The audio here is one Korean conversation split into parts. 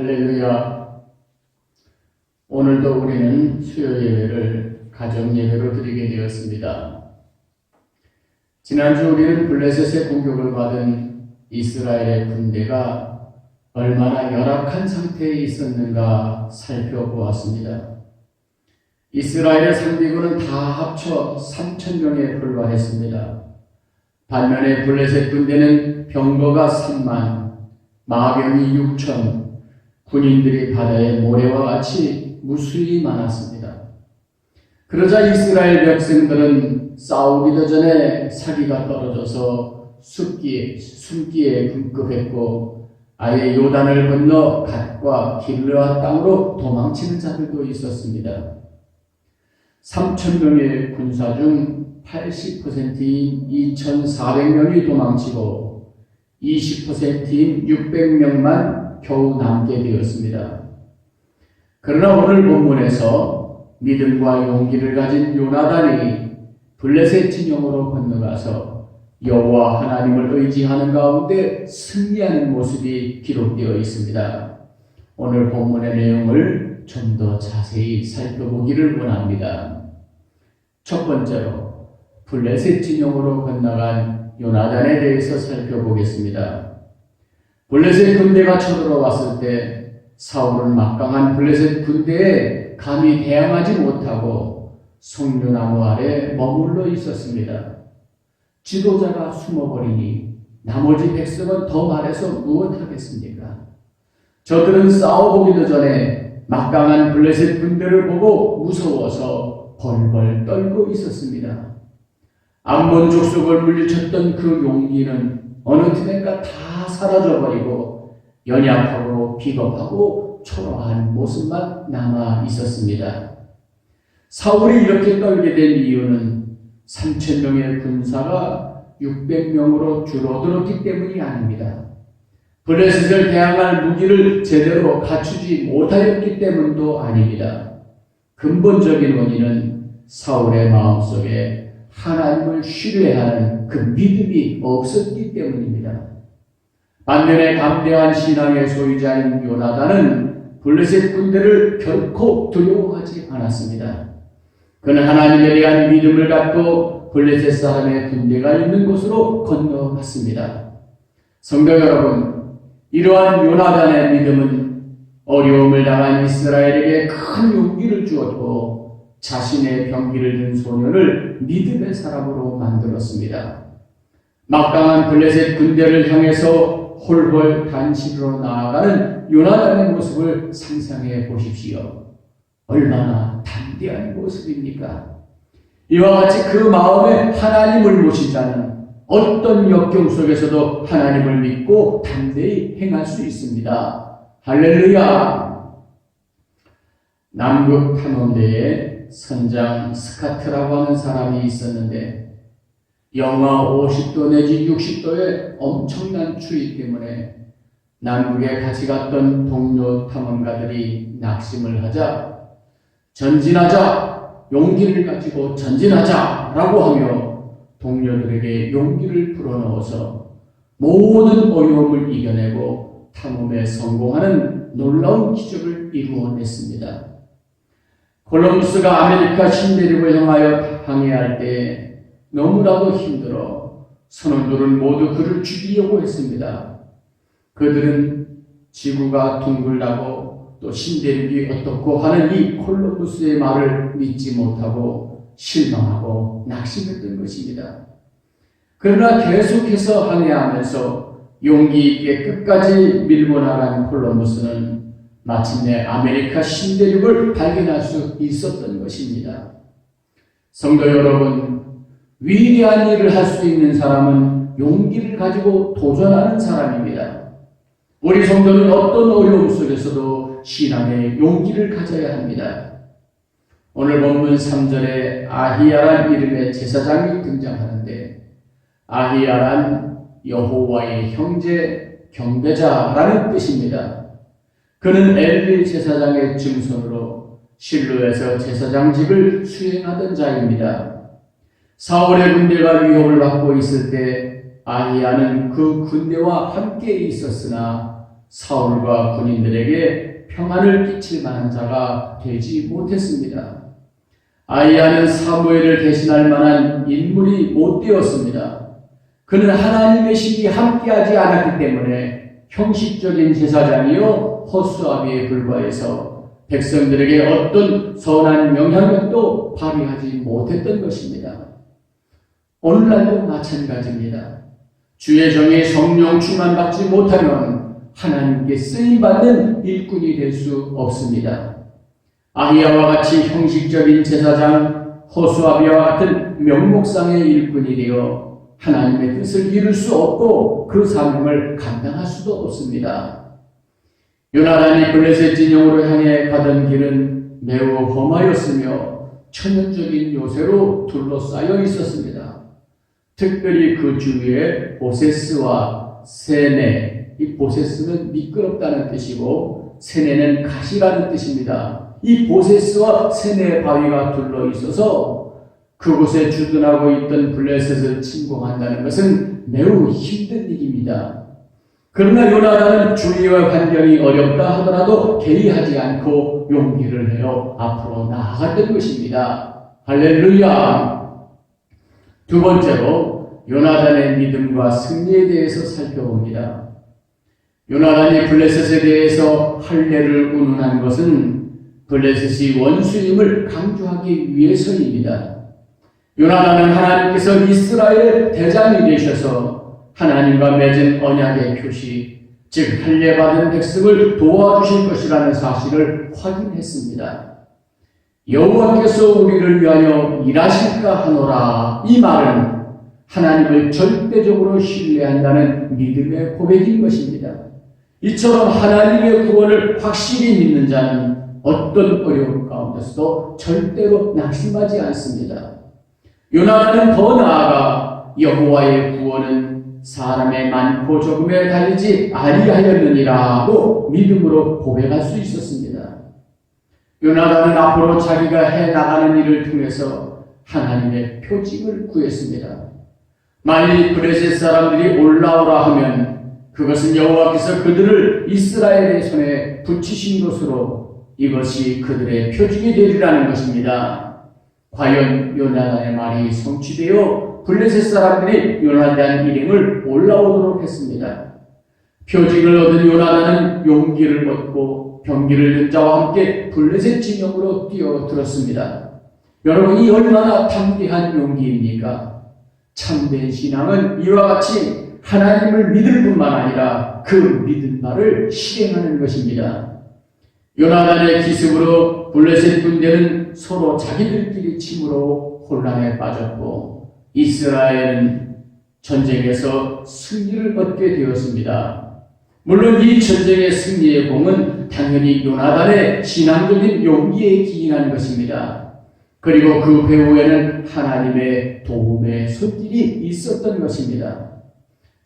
할렐루야. 오늘도 우리는 수요 예배를 가정 예배로 드리게 되었습니다. 지난주 우리는 블레셋의 공격을 받은 이스라엘의 군대가 얼마나 열악한 상태에 있었는가 살펴보았습니다. 이스라엘의 상비군은 다 합쳐 3천 명에 불과했습니다. 반면에 블레셋 군대는 병거가 3만, 마병이 6천, 군인들이 바다의 모래와 같이 무수히 많았습니다. 그러자 이스라엘 백성들은 싸우기도 전에 사기가 떨어져서 숨기에, 숨기에 급급했고 아예 요단을 건너 갓과 길르아 땅으로 도망치는 자들도 있었습니다. 3천 명의 군사 중 80%인 2,400명이 도망치고 20%인 600명만 겨우 남게 되었습니다. 그러나 오늘 본문에서 믿음과 용기를 가진 요나단이 블레셋 진영으로 건너가서 여호와 하나님을 의지하는 가운데 승리하는 모습이 기록되어 있습니다. 오늘 본문의 내용을 좀 더 자세히 살펴보기를 원합니다. 첫 번째로 블레셋 진영으로 건너간 요나단에 대해서 살펴보겠습니다. 블레셋 군대가 쳐들어왔을 때 사울은 막강한 블레셋 군대에 감히 대항하지 못하고 송류나무 아래 머물러 있었습니다. 지도자가 숨어버리니 나머지 백성은 더 말해서 무엇하겠습니까? 저들은 싸워보기도 전에 막강한 블레셋 군대를 보고 무서워서 벌벌 떨고 있었습니다. 암몬 족속을 물리쳤던 그 용기는 어느 틈엔가 다 사라져버리고 연약하고 비겁하고 초라한 모습만 남아 있었습니다. 사울이 이렇게 떨게 된 이유는 3천 명의 군사가 600명으로 줄어들었기 때문이 아닙니다. 블레셋을 대항할 무기를 제대로 갖추지 못하였기 때문도 아닙니다. 근본적인 원인은 사울의 마음속에 하나님을 신뢰하는 그 믿음이 없었기 때문입니다. 반면에 담대한 신앙의 소유자인 요나단은 블레셋 군대를 결코 두려워하지 않았습니다. 그는 하나님에 대한 믿음을 갖고 블레셋 사람의 군대가 있는 곳으로 건너갔습니다. 성도 여러분, 이러한 요나단의 믿음은 어려움을 당한 이스라엘에게 큰 용기를 주었고 자신의 병기를 든 소년을 믿음의 사람으로 만들었습니다. 막강한 블레셋 군대를 향해서 홀홀 단식으로 나아가는 요나단의 모습을 상상해 보십시오. 얼마나 담대한 모습입니까? 이와 같이 그 마음에 하나님을 모시자는 어떤 역경 속에서도 하나님을 믿고 담대히 행할 수 있습니다. 할렐루야! 남극 탐험대에 선장 스카트라고 하는 사람이 있었는데 영하 50도 내지 60도의 엄청난 추위 때문에 남극에 같이 갔던 동료 탐험가들이 낙심을 하자 전진하자 용기를 가지고 전진하자라고 하며 동료들에게 용기를 불어넣어서 모든 어려움을 이겨내고 탐험에 성공하는 놀라운 기적을 이루어냈습니다. 콜럼부스가 아메리카 신대륙을 향하여 항해할 때 너무나도 힘들어 선원들은 모두 그를 죽이려고 했습니다. 그들은 지구가 둥글다고 또 신대륙이 어떻고 하는 이 콜럼부스의 말을 믿지 못하고 실망하고 낙심했던 것입니다. 그러나 계속해서 항해하면서 용기 있게 끝까지 밀고 나간 콜럼부스는 마침내 아메리카 신대륙을 발견할 수 있었던 것입니다. 성도 여러분, 위대한 일을 할 수 있는 사람은 용기를 가지고 도전하는 사람입니다. 우리 성도는 어떤 어려움 속에서도 신앙의 용기를 가져야 합니다. 오늘 본문 3절에 아히야란 이름의 제사장이 등장하는데 아히야란 여호와의 형제 경배자라는 뜻입니다. 그는 엘리 제사장의 증손으로 실로에서 제사장 직을 수행하던 자입니다. 사울의 군대가 위협을 받고 있을 때 아히야는 그 군대와 함께 있었으나 사울과 군인들에게 평안을 끼칠 만한 자가 되지 못했습니다. 아이야는 사무엘을 대신할 만한 인물이 못 되었습니다. 그는 하나님의 신이 함께하지 않았기 때문에 형식적인 제사장이요 허수아비에 불과해서 백성들에게 어떤 선한 영향력도 발휘하지 못했던 것입니다. 오늘날도 마찬가지입니다. 주의 정에 성령 충만받지 못하면 하나님께 쓰임받는 일꾼이 될 수 없습니다. 아히야와 같이 형식적인 제사장 호수아비와 같은 명목상의 일꾼이 되어 하나님의 뜻을 이룰 수 없고 그 사명을 감당할 수도 없습니다. 요나단이 블레셋 진영으로 향해 가던 길은 매우 험하였으며 천연적인 요새로 둘러싸여 있었습니다. 특별히 그 주위에 보세스와 세네, 이 보세스는 미끄럽다는 뜻이고 세네는 가시라는 뜻입니다. 이 보세스와 세네 바위가 둘러 있어서 그곳에 주둔하고 있던 블레셋을 침공한다는 것은 매우 힘든 일입니다. 그러나 요나단은 주위와 환경이 어렵다 하더라도 개의하지 않고 용기를 내어 앞으로 나아갔던 것입니다. 할렐루야! 두 번째로 요나단의 믿음과 승리에 대해서 살펴봅니다. 요나단이 블레셋에 대해서 할례를 운운한 것은 블레셋이 원수임을 강조하기 위해서입니다. 요나단은 하나님께서 이스라엘 대장이 되셔서 하나님과 맺은 언약의 표시, 즉 할례받은 백성을 도와주실 것이라는 사실을 확인했습니다. 여호와께서 우리를 위하여 일하실까 하노라 이 말은 하나님을 절대적으로 신뢰한다는 믿음의 고백인 것입니다. 이처럼 하나님의 구원을 확실히 믿는 자는 어떤 어려움 가운데서도 절대로 낙심하지 않습니다. 요나단은 더 나아가 여호와의 구원은 사람의 많고 적음에 달리지 아니하였느니라고 믿음으로 고백할 수 있었습니다. 요나단은 앞으로 자기가 해 나가는 일을 통해서 하나님의 표징을 구했습니다. 만일 브레셋 사람들이 올라오라 하면 그것은 여호와께서 그들을 이스라엘의 손에 붙이신 것으로 이것이 그들의 표징이 되리라는 것입니다. 과연 요나단의 말이 성취되어 블레셋 사람들이 요나단 일행을 올라오도록 했습니다. 표징을 얻은 요나단은 용기를 얻고 병기를 든 자와 함께 블레셋 진영으로 뛰어들었습니다. 여러분 이 얼마나 담대한 용기입니까? 참된 신앙은 이와 같이 하나님을 믿을 뿐만 아니라 그 믿은 바를 실행하는 것입니다. 요나단의 기습으로 블레셋 군대는 서로 자기들끼리 침으로 혼란에 빠졌고 이스라엘은 전쟁에서 승리를 얻게 되었습니다. 물론 이 전쟁의 승리의 공은 당연히 요나단의 신앙적인 용기에 기인한 것입니다. 그리고 그 배후에는 하나님의 도움의 손길이 있었던 것입니다.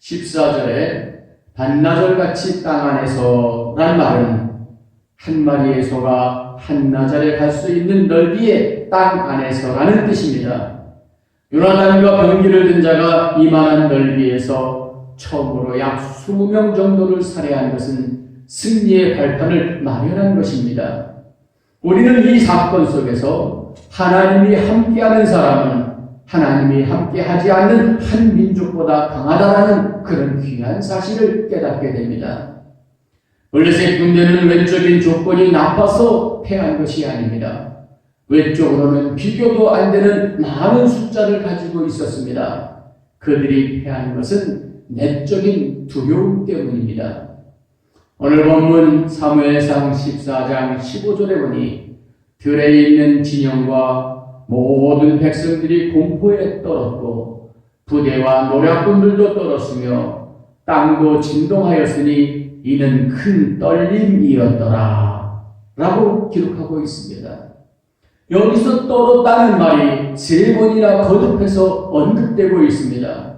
14절에 반나절같이 땅 안에서 란 말은 한 마리의 소가 한나절에 갈 수 있는 넓이의 땅 안에서라는 뜻입니다. 요나단과 병기를 든 자가 이만한 넓이에서 처음으로 약 20명 정도를 살해한 것은 승리의 발판을 마련한 것입니다. 우리는 이 사건 속에서 하나님이 함께하는 사람은 하나님이 함께하지 않는 한 민족보다 강하다라는 그런 귀한 사실을 깨닫게 됩니다. 블레셋 군대는 왼쪽인 조건이 나빠서 패한 것이 아닙니다. 왼쪽으로는 비교도 안 되는 많은 숫자를 가지고 있었습니다. 그들이 패한 것은 내적인 두려움 때문입니다. 오늘 본문 사무엘상 14장 15절에 보니 들에 있는 진영과 모든 백성들이 공포에 떨었고 부대와 노략군들도 떨었으며 땅도 진동하였으니 이는 큰 떨림이었더라. 라고 기록하고 있습니다. 여기서 떨었다는 말이 세 번이나 거듭해서 언급되고 있습니다.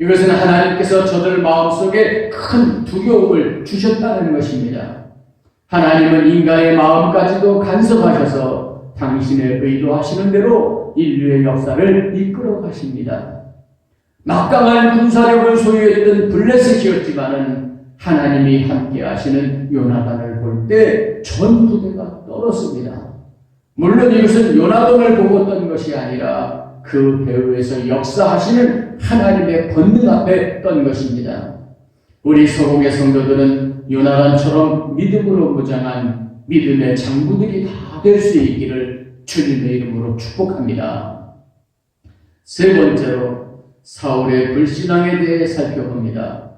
이것은 하나님께서 저들 마음속에 큰 두려움을 주셨다는 것입니다. 하나님은 인간의 마음까지도 간섭하셔서 당신의 의도하시는 대로 인류의 역사를 이끌어 가십니다. 막강한 군사력을 소유했던 블레셋이었지만은 하나님이 함께 하시는 요나단을 볼 때 전 부대가 떨었습니다. 물론 이것은 요나단을 보고 떤 것이 아니라 그 배후에서 역사하시는 하나님의 권능 앞에 떤 것입니다. 우리 서공의 성도들은 요나단처럼 믿음으로 무장한 믿음의 장부들이 다 될 수 있기를 주님의 이름으로 축복합니다. 세 번째로 사울의 불신앙에 대해 살펴봅니다.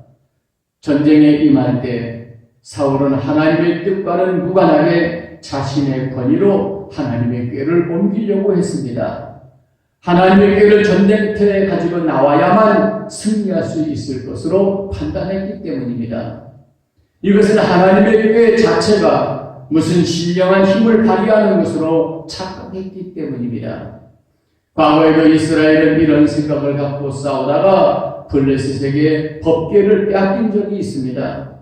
전쟁에 임할 때 사울은 하나님의 뜻과는 무관하게 자신의 권위로 하나님의 꾀를 옮기려고 했습니다. 하나님의 꾀를 전쟁터에 가지고 나와야만 승리할 수 있을 것으로 판단했기 때문입니다. 이것은 하나님의 꾀 자체가 무슨 신령한 힘을 발휘하는 것으로 착각했기 때문입니다. 과거에도 이스라엘은 이런 생각을 갖고 싸우다가 블레셋에게 법궤를 빼앗긴 적이 있습니다.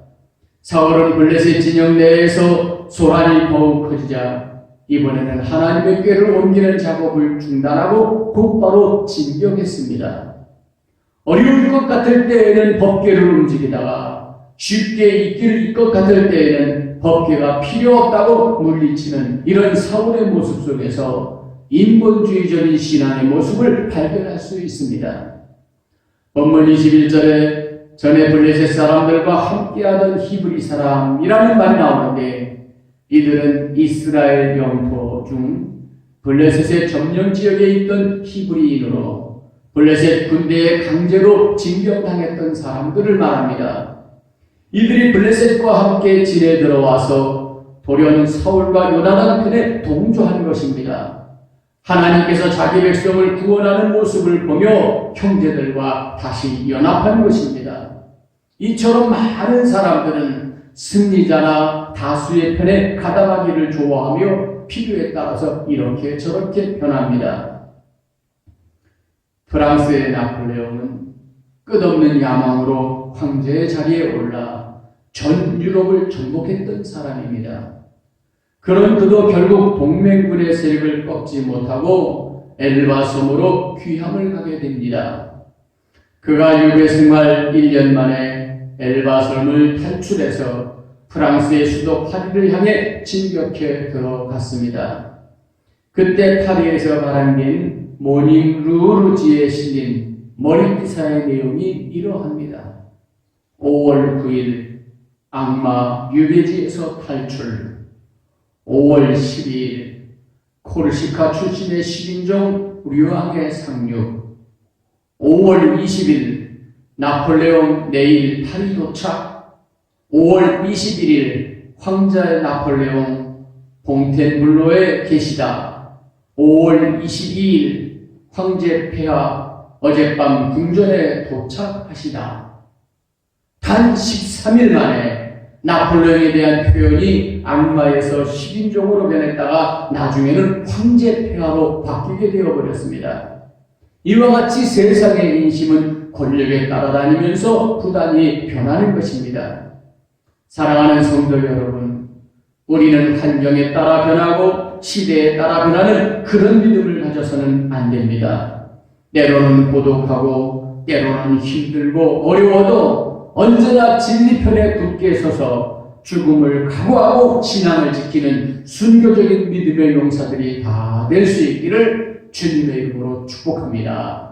사울은 블레셋 진영 내에서 소란이 더욱 커지자 이번에는 하나님의 꾀를 옮기는 작업을 중단하고 곧바로 진격했습니다. 어려울 것 같을 때에는 법궤를 움직이다가 쉽게 이길 것 같을 때에는 법궤가 필요 없다고 물리치는 이런 사울의 모습 속에서 인본주의적인 신앙의 모습을 발견할 수 있습니다. 본문 21절에 전에 블레셋 사람들과 함께하던 히브리 사람이라는 말이 나오는데 이들은 이스라엘 영토 중 블레셋의 점령 지역에 있던 히브리인으로 블레셋 군대에 강제로 징병당했던 사람들을 말합니다. 이들이 블레셋과 함께 지내 들어와서 돌연 사울과 요나단 편에 동조한 것입니다. 하나님께서 자기 백성을 구원하는 모습을 보며 형제들과 다시 연합한 것입니다. 이처럼 많은 사람들은 승리자나 다수의 편에 가담하기를 좋아하며 필요에 따라서 이렇게 저렇게 변합니다. 프랑스의 나폴레옹은 끝없는 야망으로 황제의 자리에 올라 전 유럽을 정복했던 사람입니다. 그런 그도 결국 동맹군의 세력을 꺾지 못하고 엘바 섬으로 귀향을 가게 됩니다. 그가 유배 생활 1년 만에 엘바 섬을 탈출해서 프랑스의 수도 파리를 향해 진격해 들어갔습니다. 그때 파리에서 발행된 모닝 루르지에 실린 머리기사의 내용이 이러합니다. 5월 9일 악마 유배지에서 탈출 5월 12일 코르시카 출신의 10인종 류앙의 상륙 5월 20일 나폴레옹 내일 파리 도착. 5월 21일 황제 나폴레옹 봉텐블로에 계시다. 5월 22일 황제 폐하 어젯밤 궁전에 도착하시다. 단 13일 만에 나폴레옹에 대한 표현이 악마에서 10인종으로 변했다가 나중에는 황제 폐하로 바뀌게 되어버렸습니다. 이와 같이 세상의 인심은 권력에 따라다니면서 부단히 변하는 것입니다. 사랑하는 성도 여러분, 우리는 환경에 따라 변하고 시대에 따라 변하는 그런 믿음을 가져서는 안 됩니다. 때로는 고독하고 때로는 힘들고 어려워도 언제나 진리편에 굳게 서서 죽음을 각오하고 신앙을 지키는 순교적인 믿음의 용사들이 다 될 수 있기를 주님의 이름으로 축복합니다.